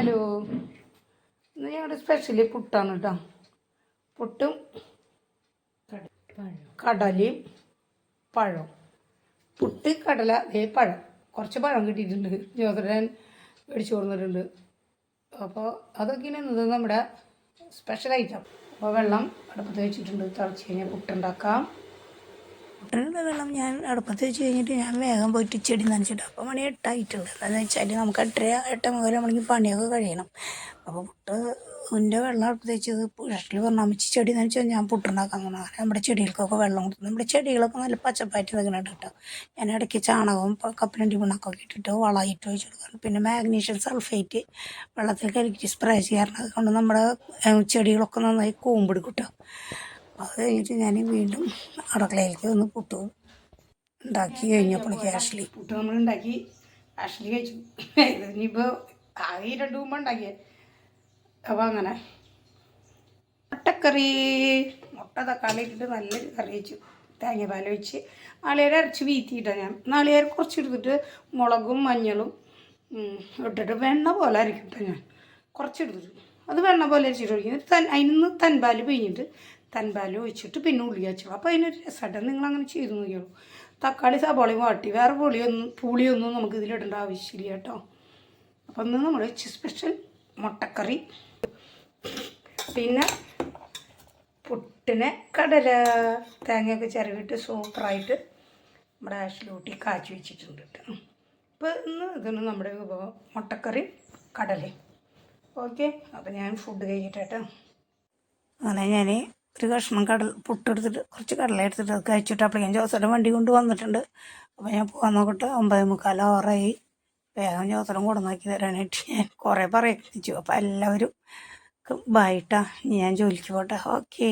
Hello. ഇന്ന് ഞങ്ങളുടെ specially പുട്ടാണ് കേട്ടോ പുട്ടും കടലയും പഴം. പുട്ട് കടല ദേ പഴം. കുറച്ച് പഴം കിട്ടിയിട്ടുണ്ട്. ജോസഫൻ മേടിച്ചു കൊടുത്തിട്ടുണ്ട്. അപ്പോൾ അതൊക്കെയാണ് ഇന്നത് നമ്മുടെ സ്പെഷ്യൽ ഐറ്റം അപ്പോൾ വെള്ളം അടുപ്പത്ത് വെച്ചിട്ടുണ്ട്. തിളച്ച് കഴിഞ്ഞാൽ പുട്ടുണ്ടാക്കാം. പുട്ടിനുള്ള വെള്ളം ഞാൻ അടുപ്പത്ത് വെച്ച് കഴിഞ്ഞിട്ട് ഞാൻ വേഗം പോയിട്ട് ചെടി നനച്ചിട്ട് അപ്പോൾ മണി എട്ടായിട്ടുണ്ട്. എന്താണെന്ന് വെച്ചാൽ നമുക്ക് എട്ടര എട്ട് മുതൽ നമ്മളെങ്കിൽ പണിയൊക്കെ കഴിയണം. അപ്പോൾ പുട്ട് എന്റെ വെള്ളം അടുപ്പത്ത് വെച്ചത് പുഴട്ടിൽ പറഞ്ഞാൽ അമ്മച്ചി ചെടി നനച്ചാൽ ഞാൻ പുട്ടുണ്ടാക്കാൻ അങ്ങനെ നമ്മുടെ ചെടികൾക്കൊക്കെ വെള്ളം കൊടുത്തു നമ്മുടെ ചെടികളൊക്കെ നല്ല പച്ചപ്പായിട്ട് നിൽക്കുന്നുണ്ട് കേട്ടോ. ഞാൻ ഇടയ്ക്ക് ചാണകവും കപ്പിനണ്ടി പിണ്ണാക്കൊക്കെ ഇട്ടിട്ട് വളമായിട്ട് ഒഴിച്ച് കൊടുക്കണം പിന്നെ മാഗ്നീഷ്യം സൾഫേറ്റ് വെള്ളത്തിൽ കലക്കി സ്പ്രേ ചെയ്യാറുണ്ട്. അതുകൊണ്ട് നമ്മുടെ ചെടികളൊക്കെ നന്നായി കൂമ്പെടുക്കും കേട്ടോ. അത് കഴിഞ്ഞിട്ട് ഞാൻ വീണ്ടും അടുക്കളയിലേക്ക് ഒന്ന് പുട്ട് ഉണ്ടാക്കി കഴിഞ്ഞപ്പോഴേക്ക് ആഷ്ലി പുട്ട് നമ്മൾ ഉണ്ടാക്കി. ആഷ്ലി കഴിച്ചു. ഇനിയിപ്പോൾ ആകെ രണ്ടു മുമ്പ് ഉണ്ടാക്കിയേ. അപ്പോൾ അങ്ങനെ. മുട്ടക്കറി. മുട്ട തക്കാളി ഇട്ടിട്ട് നല്ലൊരു കറി വെച്ചു. തേങ്ങാപ്പാൽ വെച്ച് നാളികേരം അരച്ച് വീത്തിയിട്ടാണ് ഞാൻ. നാളികേരം കുറച്ച് എടുത്തിട്ട് മുളകും മഞ്ഞളും ഇട്ടിട്ട് വെണ്ണ പോലെ അരക്കിട്ടാണ് ഞാൻ. കുറച്ചെടുത്തിട്ട്. അത് വെണ്ണ പോലെ അരച്ചിട്ട് ഒഴിക്കും. തൻ അതിന് തൻപാൽ പിഴിഞ്ഞിട്ട് തൻപാൽ ഒഴിച്ചിട്ട് പിന്നെ ഉള്ളി വെച്ചോളൂ. അപ്പോൾ അതിനൊരു രസമായിട്ട് നിങ്ങൾ അങ്ങനെ ചെയ്ത് നോക്കിയോളൂ തക്കാളി സബോളയും വാട്ടി. വേറെ പുളിയൊന്നും പുളിയൊന്നും നമുക്ക് ഇതിലിടേണ്ട ആവശ്യമില്ല കേട്ടോ. അപ്പം ഇന്ന് നമ്മൾ സ്പെഷ്യൽ മുട്ടക്കറി. പിന്നെ പുട്ടിനെ കടല തേങ്ങയൊക്കെ ചിരവിട്ട് സൂപ്പറായിട്ട് നമ്മുടെ ആഷിലൂട്ടി കാച്ചി വെച്ചിട്ടുണ്ട് കേട്ടോ. അപ്പോൾ ഇന്ന് ഇതാണ് നമ്മുടെ വിഭവം മുട്ടക്കറി കടലയും ഓക്കെ? അപ്പോൾ ഞാൻ ഫുഡ് കഴിക്കട്ടെ അങ്ങനെ ഞാൻ ഒരു കഷ്ണം കടൽ പുട്ടെടുത്തിട്ട് കുറച്ച് കടല എടുത്തിട്ട് അത് കഴിച്ചിട്ട് അപ്പോഴേക്കും ജോസരം വണ്ടി കൊണ്ട് വന്നിട്ടുണ്ട്. അപ്പോൾ ഞാൻ പോകാൻ നോക്കട്ടെ. ഒമ്പത് മുക്കാൽ ആറായി. വേഗം ജോസരം നോക്കി തരാനായിട്ട് ഞാൻ കുറേ പറയിപ്പിച്ചു അപ്പോൾ എല്ലാവരും ബായിട്ടാ ഞാൻ ജോലിക്ക് പോട്ടെ. ഓക്കേ